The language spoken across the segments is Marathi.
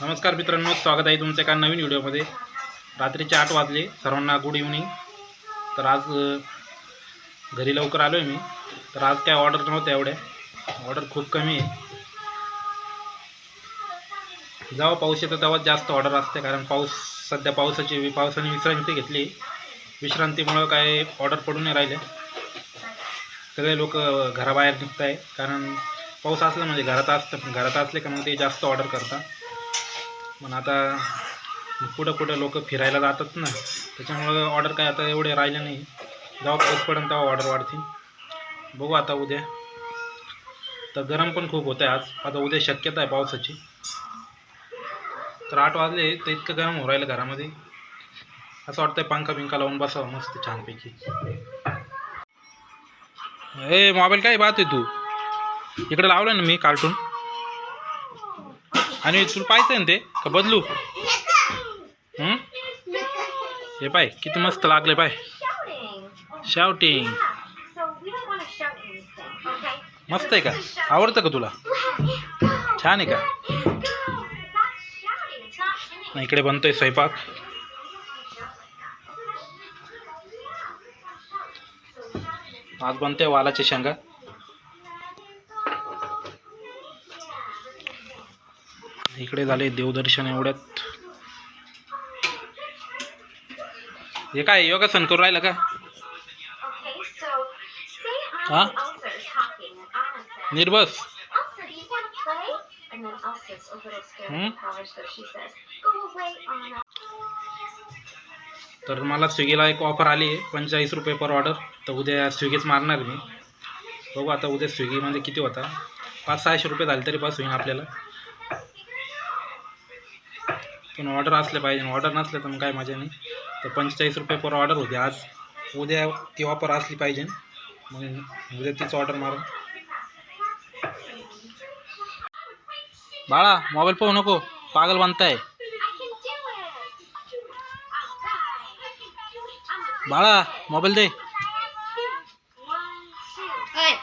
नमस्कार मित्रांनो स्वागत आहे तुमच्या एका नवीन व्हिडिओमध्ये. रात्रीचे आठ वाजले सर्वांना गुड इव्हनिंग तर आज घरी लवकर आलो आहे मी. तर आज काय ऑर्डर नव्हत्या एवढ्या. ऑर्डर खूप कमी आहे. जेव्हा पाऊस येतो तेव्हाच जास्त ऑर्डर असते कारण पाऊस सध्या पावसाची वि- पावसाने विश्रांती घेतली. विश्रांतीमुळं काय ऑर्डर पडू नाही राहिले. सगळे लोक घराबाहेर निघत आहे कारण पाऊस असला म्हणजे घरात असतं घरात असले का मग ते जास्त ऑर्डर करतात. पण आता कुठं कुठं लोक फिरायला जातात ना त्याच्यामुळं ऑर्डर काय आता एवढे राहिले नाही. जेव्हा पाऊस पडेल तेव्हा ऑर्डर वाढतील. बघू आता उद्या. तर गरम पण खूप होतं आहे आज. आता उद्या शक्यता आहे पावसाची. तर आठ वाजले तर इतकं गरम होऊ राहिलं घरामध्ये. असं वाटतं आहे पंखा बिंका लावून बसावं मस्त छानपैकी. ए मोबाईल काय पाहते तू? इकडे लावलं ना मी कार्टून आणि तुला पाहायचं ना ते? का बदलू? हे? पाय किती मस्त लागले पाय. शाउटिंग मस्त आहे का? आवडतं का तुला? छान आहे का? इकडे बनतोय स्वयंपाक. आज बनतोय वालाचे शेंगा. इकडे झाले देवदर्शन एवढ्यात. हे काय योगासन करू राहिलं का? हा? निर्बस. तर मला स्विगीला एक ऑफर आली आहे पंचेचाळीस रुपये पर ऑर्डर तर उद्या स्विगीच मारणार मी. बघू आता उद्या स्विगीमध्ये किती होता. पाच सहाशे रुपये झाले तरी पास होईन आपल्याला. पण ऑर्डर असले पाहिजे. ऑर्डर नसले तर मग काय मजा नाही. तर पंचेचाळीस रुपये पर ऑर्डर होते आज. उद्या ती ऑफर असली पाहिजे. मग उद्या तीच ऑर्डर मारून बाळा मोबाईल पाहू नको. पागल बनताय. बाळा मोबाईल दे.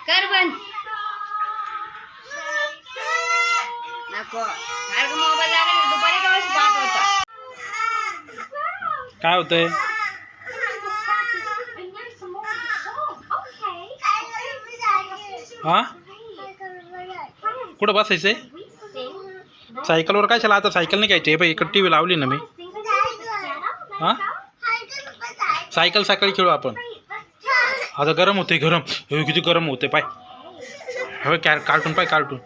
कर बंद. नको. मोबाईल लागेल दुपारी केव्हाच पाहत होता काय होतंय? हा? कुठं बसायचंय? सायकलवर काय चला आता सायकल नाही घ्यायची. हे इकडे टी व्ही लावली ना मी. हा? सायकल सकाळी खेळू आपण. आता गरम होते गरम. हे किती गरम होते पाय. हवे कॅ कार्टून पाय कार्टून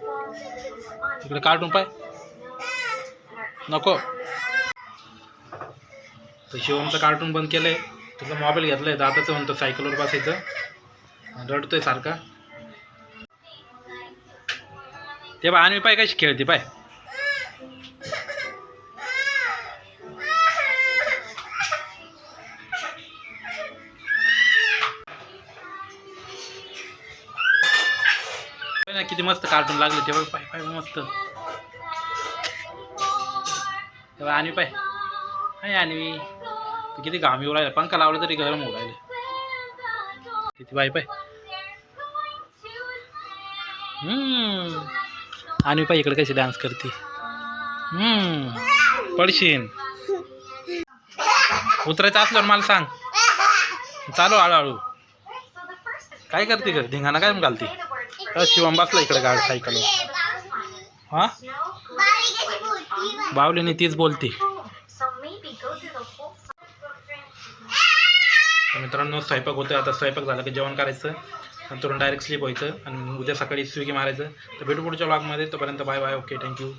इकडे कार्टून पाय. नको. तर शिवमचं कार्टून बंद केलं आहे तुझा मोबाईल घेतला आहे दाताचं म्हणतो सायकलवर बसायचं. रडतो आहे सारखा. ते बा आणि पाय कशी खेळते पाय. किती मस्त कार्टून लागले ते पाय पाय मस्त. तेव्हा आणि पाय. हाय आणि तू किती घाम येऊ राहिला. पंखा लावला तरी गरम होऊ राहिले. किती बाय पाय. हम्म. आणि पाय इकडे कशी डान्स करते. हम्म. पडशीन उतरायचं असल्यावर मला सांग. चालू हळूहळू. काय करते ग? धिंगाणा काय घालते? अ, शिवम बसला इकडे गाडी सायकलवर. हा? बावलीने तीच बोलते. मित्रांनो स्वयंपाक होतं आता स्वयंपाक झाला की जेवण करायचं नंतर डायरेक्ट स्लीप व्हायचं आणि उद्या सकाळी स्विगी मारायचं. तर भेटू पुढच्या ब्लॉगमध्ये तोपर्यंत बाय बाय ओके थँक्यू